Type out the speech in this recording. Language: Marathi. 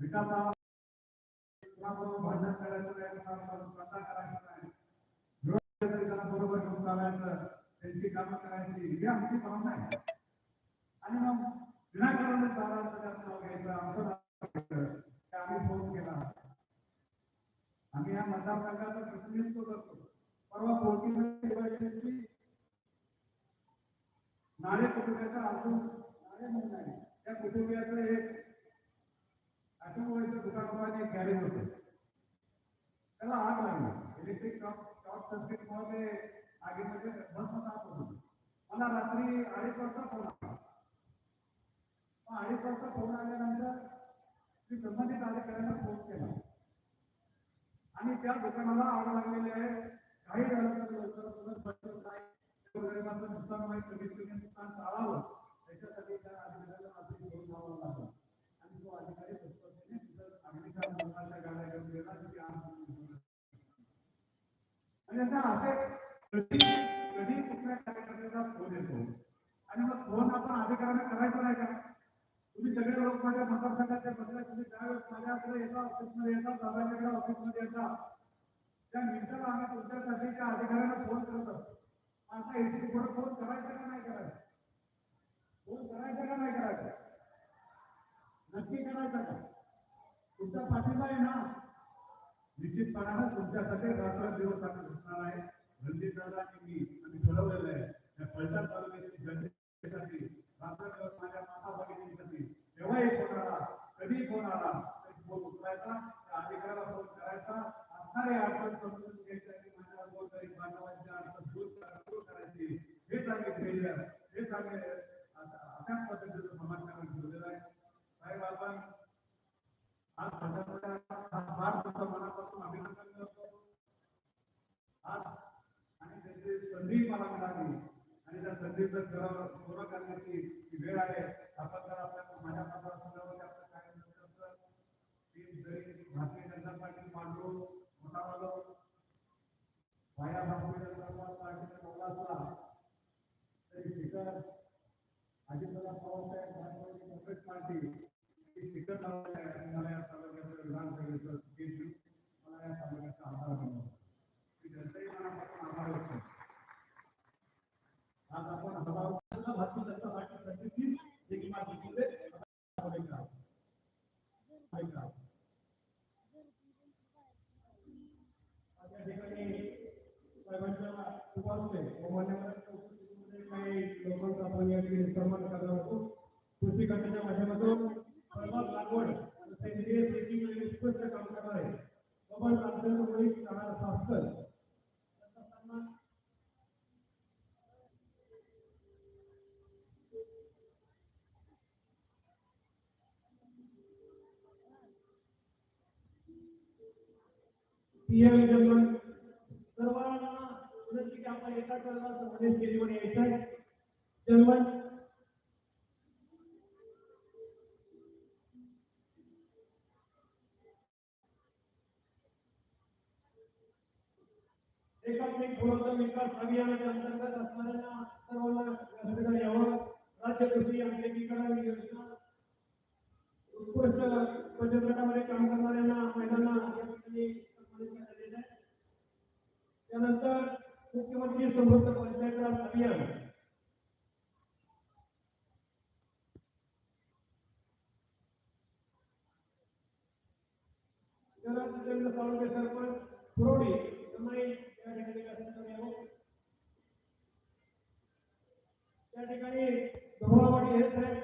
विकासा कुणाबरोबर भांडण करायचं नाही कुणाबरोबर स्पर्धा करायचं नाही. विरोधी बरोबर घेऊन चालायचं त्यांची कामं करायची ही आमची भावना आहे. आणि मग विनाकारण चालायचं त्यात नाव घ्यायचं आमचं आम्ही फोन केला. आम्ही या मतदारसंघाचं प्रतिनिधित्व करतो. परवा पोहोचली नाळे कुटुंबाचा अजून नाळे म्हणून आहे. त्या कुटुंबियाचं एक ऑटोमोबाईलचं दुकानमध्ये गॅरेज होते त्याला आग लागली. इलेक्ट्रिक शॉर्ट शॉर्ट सर्किटमुळे ते आगीमध्ये भस्म साफ होत होतं मला रात्री अडीच वाजता फोन आला. मग अडीच वाजता फोन आल्यानंतर मी संबंधित अधिकाऱ्यांना फोन केला. आणि त्या दुकानाला आग लागलेली आहे. काही झालं नुकसान होईल कमीत कमी नुकसान टाळावं त्याच्यासाठी त्या अधिकाऱ्याला रात्री फोन लावावा लागला आणि तो अधिकारी तत्परतेने तिथं अग्निशामक दलाच्या गाड्या घेऊन गेला आणि ती आग विझवली. आणि आता असे कधी कधी कुठल्या कार्यकर्त्याचा फोन येतो? आणि मग फोन आपण अधिकाऱ्यांना करायचा नाही का? तुम्ही सगळे लोक माझ्या मतदारसंघाच्या बसल्या तुम्ही त्यावेळेस माझ्याकडे येता ऑफिसमध्ये येता दादाच्याकडे ऑफिसमध्ये येता त्या मिनिटाला आम्ही तुमच्यासाठी त्या अधिकाऱ्यांना फोन करत. असतो आता इथे पुढे फोन करायचा का नाही करायचा? फोन करायचा का नाही करायचा? नक्की करायचा का? तुमचा पाठिंबा आहे ना? निश्चितपणानं तुमच्यासाठी राष्ट्र दिवस आम्ही आहे. रणजित दादा आणि मी आम्ही ठरवलेलं आहे. त्या फलटण तालुक्यातील जनतेसाठी रात्र माझ्या माता भगिनींसाठी केव्हाही फोन आला कधी फोन आला तरी फोन उचलायचा त्या अधिकाऱ्याला फोन करायचा. असणारे अडचण समजून घ्यायचं आणि माझ्या गोरगरीब बांधवांच्या अडचण दूर दूर करायची. हे चांगले ध्येय हे चांगले अशा अशाच पद्धतीचं समाजकारण ठेवलेलं आहे. साहेब आपण आज भाजपच्या हा फार तुमचं मनापासून अभिनंदन करतो आज आणि त्याची संधी मला मिळाली आणि त्या संधीचं खरं पूर्ण करण्याची ही वेळ आहे आपण जर आपल्या माझ्या मतदारसंघामध्ये आपलं कार्य नसतं जरी भारतीय जनता पार्टी मांडलो मोठा झालो. वाया भारतीय जनता पार्टीचा मोठा असला तरी शिखर अजितदादा पवारसाहेब राष्ट्रवादी काँग्रेस पार्टी. ही स्पीकर लावली आहे मला या तालुक्याचं विधानसभेचं स्पीच देऊन मला या तालुक्याचा आभार बनवलं मी जनतेही मनापासून आभार व्यक्त करतो. आज आपण हजारो भारतीय जनता पार्टी प्रतिनिधी देखील माझी शिंदे ऐका. ऐका. आज या ठिकाणी साहेबांच्या उपासने काही लोकांचा आपण या ठिकाणी सन्मान करणार होतो. कृषी खात्याच्या माध्यमातून फळबाग लागवड सेंद्रिय शेती उत्कृष्ट काम करणार आहे रामचंद्र मुळी राहणार त्यांचा सन्मान पीएम विनंती की आपण एका चरणात संबंधित केलीवर यायचं आहे जन्मन एकात्मिक पूर्वतम विकास अभियानाच्या अंतर्गत असणाऱ्यांना सर्वांना या ठिकाणी यावं राज्य कृषी यांत्रिकीकरण योजना उत्कृष्ट बचत गटामध्ये काम करणाऱ्यांना महिलांना या ठिकाणी सन्मानित करण्यात येत आहे त्यानंतर मुख्यमंत्री समृद्ध पंचायत राज अभियान शहरात जिल्ह्यातील सरपंच या ठिकाणी व्यासपीठावर यावं. त्या ठिकाणी हे साहेब